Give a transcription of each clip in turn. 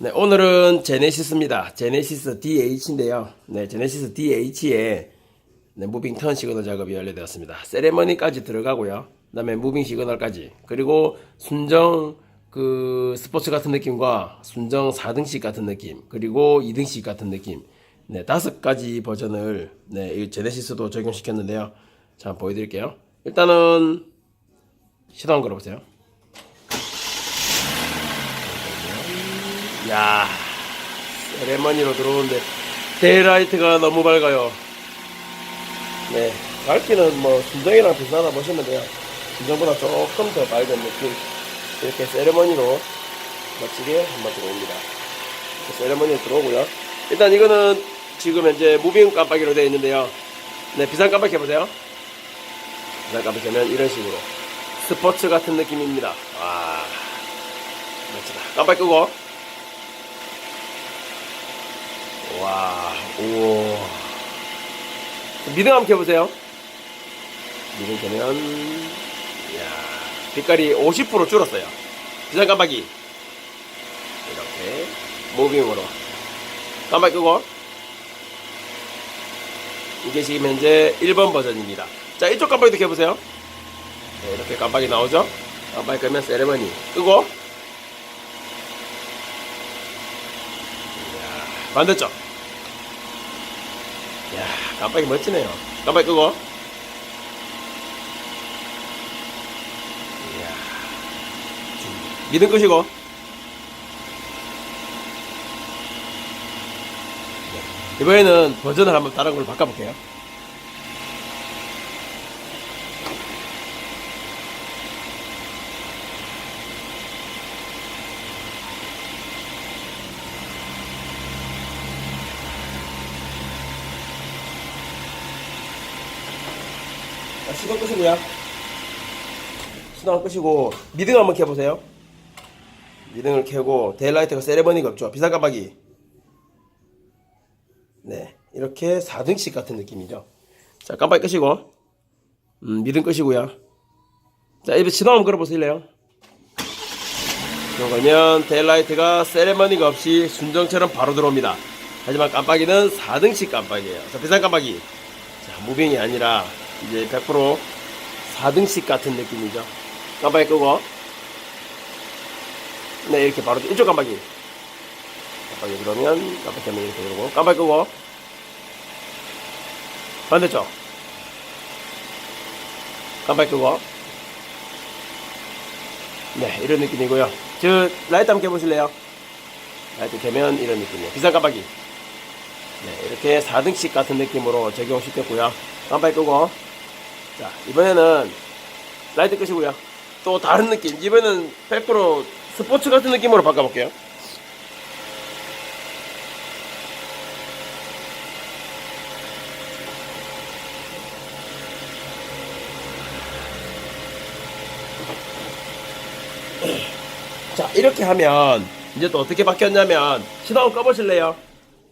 네, 오늘은 제네시스입니다. 제네시스 DH인데요. 네, 제네시스 DH에 네, 무빙 턴 시그널 작업이 완료되었습니다. 세레머니까지 들어가고요. 그 다음에 무빙 시그널까지 그리고 순정 그 스포츠 같은 느낌과 순정 4등식 같은 느낌 그리고 2등식 같은 느낌 네 다섯 가지 버전을 네 이 제네시스도 적용시켰는데요. 자 보여드릴게요. 일단은 한번 걸어보세요. 야 세레머니로 들어오는데 데이라이트가 너무 밝아요. 네, 밝기는 뭐 순정이랑 비슷하다 보시면 돼요. 순정보다 조금 더 밝은 느낌. 이렇게 세레머니로 멋지게 한번 들어옵니다. 세레머니로 들어오고요. 일단 이거는 지금 현재 무빙 깜빡이로 되어 있는데요. 네, 비상 깜빡이 해보세요. 비상 깜빡이 하면 이런 식으로 스포츠 같은 느낌입니다. 와, 멋지다. 깜빡이 끄고. 와, 우와. 미등 한번 켜보세요. 미등 켜면, 이야, 빛깔이 50% 줄었어요. 비상 깜빡이. 이렇게, 무빙으로. 깜빡이 끄고. 이게 지금 현재 1번 버전입니다. 자, 이쪽 깜빡이도 켜보세요. 네, 이렇게 깜빡이 나오죠? 깜빡이 끄면 세레머니. 끄고. 반대쪽. 이야, 깜빡이 멋지네요. 깜빡이 끄고. 이야. 미등 끄시고. 네. 이번에는 버전을 한번 다른 걸로 바꿔볼게요. 시동 끄시고요. 시동 끄시고 미등 한번 켜보세요. 미등을 켜고 데일라이트가 세레머니가 없죠. 비상 깜빡이. 네, 이렇게 4등씩 같은 느낌이죠. 자, 깜빡이 끄시고 음, 미등 끄시고요. 자, 입에 시동 한번 걸어보실래요? 그러면 데일라이트가 세레머니가 없이 순정처럼 바로 들어옵니다. 하지만 깜빡이는 4등씩 깜빡이에요. 자, 비상 깜빡이. 자, 무빙이 아니라 이제 100% 4등씩 같은 느낌이죠. 깜빡이 끄고. 네, 이렇게 바로 이쪽 깜빡이. 깜빡이 그러면 깜빡이 하면 이렇게 들어오고. 깜빡이 끄고. 반대쪽. 깜빡이 끄고. 네, 이런 느낌이고요. 저 라이트 한번 켜보실래요? 라이트 켜면 이런 느낌이에요. 비상 깜빡이. 네, 이렇게 4등씩 같은 느낌으로 적용시켰고요. 깜빡이 끄고. 자, 이번에는 라이트 끄시고요. 또 다른 느낌. 이번에는 100% 스포츠 같은 느낌으로 바꿔볼게요. 자, 이렇게 하면 이제 또 어떻게 바뀌었냐면 시동 꺼보실래요?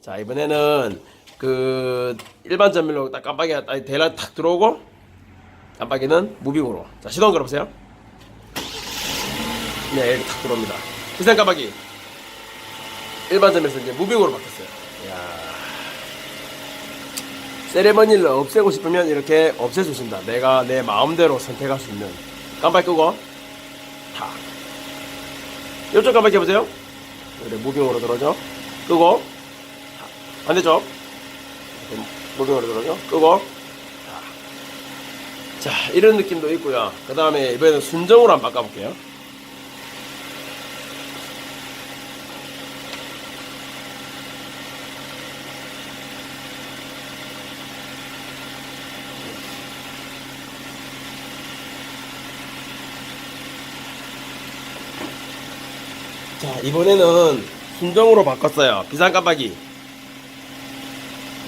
자, 이번에는 그 일반 전밀로 딱 깜빡이가 딱 대라 탁 들어오고 깜빡이는 무빙으로. 자, 시동 걸어보세요. 네, 이렇게 탁 들어옵니다. 비상 깜빡이. 일반 점에서 이제 무빙으로 바뀌었어요. 이야. 세레머니를 없애고 싶으면 이렇게 없애주신다. 내가 내 마음대로 선택할 수 있는. 깜빡이 끄고, 탁. 이쪽 깜빡이 해보세요. 그래, 무빙으로 들어오죠. 끄고, 탁. 반대쪽. 무빙으로 들어오죠. 끄고, 자, 이런 느낌도 있고요. 그 다음에 이번에는 순정으로 한번 바꿔볼게요. 자, 이번에는 순정으로 바꿨어요. 비상 깜빡이.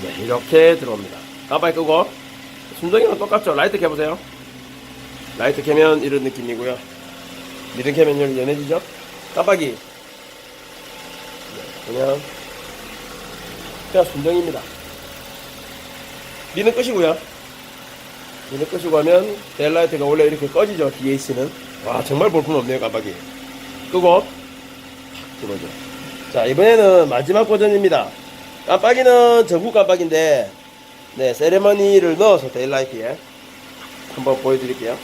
네, 이렇게 들어옵니다. 깜빡이 끄고, 순정이랑 똑같죠? 라이트 켜보세요. 라이트 켜면 이런 느낌이고요. 미등 켜면 여기 연해지죠? 깜빡이. 네, 그냥, 그냥 순정입니다. 미는 끄시고요. 미는 끄시고 하면 델라이트가 원래 이렇게 꺼지죠, DAC는. 와, 정말 볼품 없네요, 깜빡이. 끄고, 탁 들어오죠. 자, 이번에는 마지막 버전입니다. 깜빡이는 전국 깜빡인데, 네, 세레머니를 넣어서 데일라이트에 한번 보여드릴게요.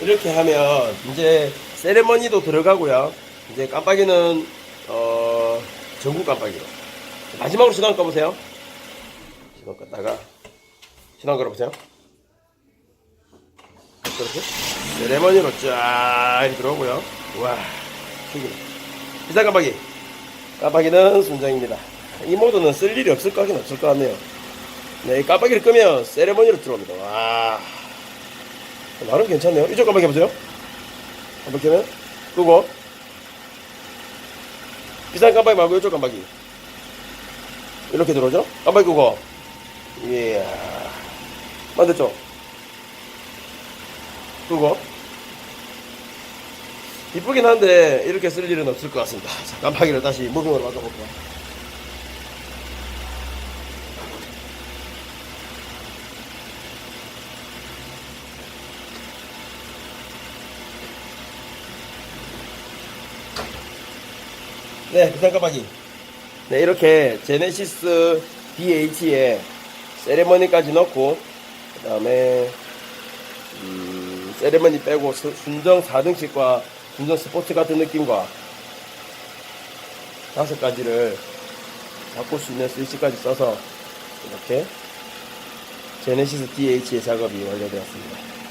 이렇게 하면 이제 세레머니도 들어가고요. 이제 깜빡이는 어 전국 깜빡이로 마지막으로 시동 꺼보세요. 시동 껐다가 시동 걸어보세요. 그렇게 세레머니로 쫙 이렇게 들어오고요. 와 튕기네. 비싼 깜빡이. 깜빡이는 순정입니다. 이 모드는 쓸 일이 없을 것 같긴 없을 것 같네요. 네, 이 깜빡이를 끄면 세레머니로 들어옵니다. 와. 나름 괜찮네요. 이쪽 깜빡이 해보세요. 한번 켜면 끄고 비싼 깜빡이 말고 이쪽 깜빡이 이렇게 들어오죠? 깜빡이 끄고 이야 만졌죠? 끄고 이쁘긴 한데 이렇게 쓸 일은 없을 것 같습니다. 자, 깜빡이를 다시 무빙으로 바꿔볼게요. 네, 비싼 깜빡이. 네, 이렇게 제네시스 DH에 세레머니까지 넣고, 그 다음에, 음, 세레머니 빼고 수- 순정 4등식과 순정 스포츠 같은 느낌과 다섯 가지를 바꿀 수 있는 스위치까지 써서 이렇게 제네시스 DH의 작업이 완료되었습니다.